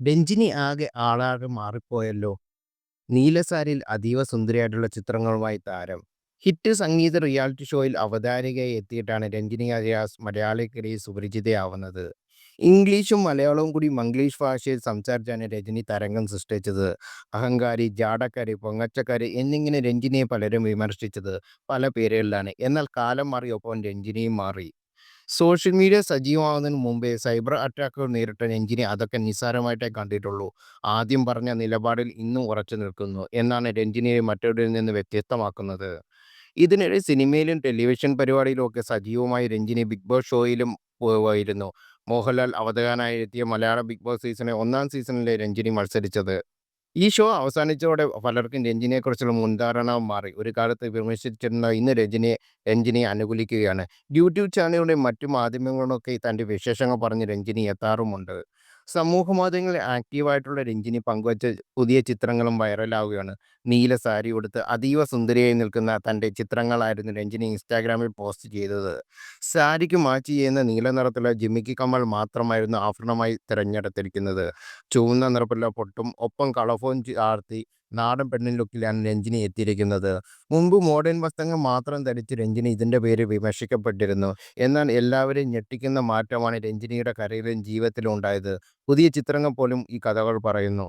രഞ്ജിനി ആകെ ആളാകെ മാറിപ്പോയല്ലോ. നീലസാരിൽ അതീവ സുന്ദരിയായിട്ടുള്ള ചിത്രങ്ങളുമായി താരം. ഹിറ്റ് സംഗീത റിയാലിറ്റി ഷോയിൽ അവതാരകയായി എത്തിയിട്ടാണ് രഞ്ജിനി അരിയാസ് മലയാളിക്കിടയിൽ സുപരിചിതയാവുന്നത്. ഇംഗ്ലീഷും മലയാളവും കൂടി മംഗ്ലീഷ് ഭാഷയിൽ സംസാരിച്ചാണ് രജനി തരംഗം സൃഷ്ടിച്ചത്. അഹങ്കാരി, ജാടക്കാരി, പൊങ്ങച്ചക്കാരി എന്നിങ്ങനെ രഞ്ജിനിയെ പലരും വിമർശിച്ചത് പല പേരുകളിലാണ്. എന്നാൽ കാലം മാറിയൊപ്പം രഞ്ജിനിയും മാറി. സോഷ്യൽ മീഡിയ സജീവമാകുന്നതിന് മുമ്പേ സൈബർ അറ്റാക്കുകൾ നേരിട്ട രഞ്ജിനി അതൊക്കെ നിസ്സാരമായിട്ടേ കണ്ടിട്ടുള്ളൂ. ആദ്യം പറഞ്ഞ നിലപാടിൽ ഇന്നും ഉറച്ചു നിൽക്കുന്നു എന്നാണ് രഞ്ജിനിയെ മറ്റവരിൽ നിന്ന് വ്യത്യസ്തമാക്കുന്നത്. ഇതിനിടെ സിനിമയിലും ടെലിവിഷൻ പരിപാടിയിലും ഒക്കെ സജീവമായി രഞ്ജിനി ബിഗ് ബോസ് ഷോയിലും പോയിരുന്നു. മോഹൻലാൽ അവതകാനായി എത്തിയ മലയാള ബിഗ് ബോസ് സീസണിലെ ഒന്നാം സീസണിലെ രഞ്ജിനി മത്സരിച്ചത്. ഈ ഷോ അവസാനിച്ചതോടെ പലർക്കും രഞ്ജിനെക്കുറിച്ചുള്ള മുൻധാരണ മാറി. ഒരു കാലത്ത് വിമർശിച്ചിരുന്ന ഇന്ന് രഞ്ജിനിയെ രഞ്ജിനിയെ അനുകൂലിക്കുകയാണ്. യൂട്യൂബ് ചാനലുകളിലും മറ്റു മാധ്യമങ്ങളിലൊക്കെ തന്റെ വിശേഷങ്ങൾ പറഞ്ഞ് രഞ്ജിനി എത്താറുമുണ്ട്. സമൂഹമാധ്യമങ്ങളിൽ ആക്റ്റീവായിട്ടുള്ള രഞ്ജിനി പങ്കുവച്ച പുതിയ ചിത്രങ്ങളും വൈറലാവുകയാണ്. നീല സാരി ഉടുത്ത് അതീവ സുന്ദരിയായി നിൽക്കുന്ന തന്റെ ചിത്രങ്ങളായിരുന്നു രഞ്ജിനി ഇൻസ്റ്റാഗ്രാമിൽ പോസ്റ്റ് ചെയ്തത്. സാരിക്ക് മാച്ച് ചെയ്യുന്ന നീല നിറത്തിലുള്ള ജിമിക്കി കമ്മൽ മാത്രമായിരുന്നു ആഭരണമായി തിരഞ്ഞെടുത്തിരിക്കുന്നത്. ചുവന്ന നിറത്തിലുള്ള പൊട്ടും ഒപ്പം കളഫോൺ ചാർത്തി നാടൻ പെണ്ണിൻ ലുക്കിലാണ് രഞ്ജിനി എത്തിയിരിക്കുന്നത്. മുമ്പ് മോഡേൺ വസ്ത്രങ്ങൾ മാത്രം ധരിച്ച് രഞ്ജിനി ഇതിന്റെ പേര് വിമർശിക്കപ്പെട്ടിരുന്നു. എന്നാൽ എല്ലാവരെയും ഞെട്ടിക്കുന്ന മാറ്റമാണ് രഞ്ജിനിയുടെ കരിയറിലും ജീവിതത്തിലും ഉണ്ടായത്. പുതിയ ചിത്രങ്ങൾ പോലും ഈ കഥകൾ പറയുന്നു.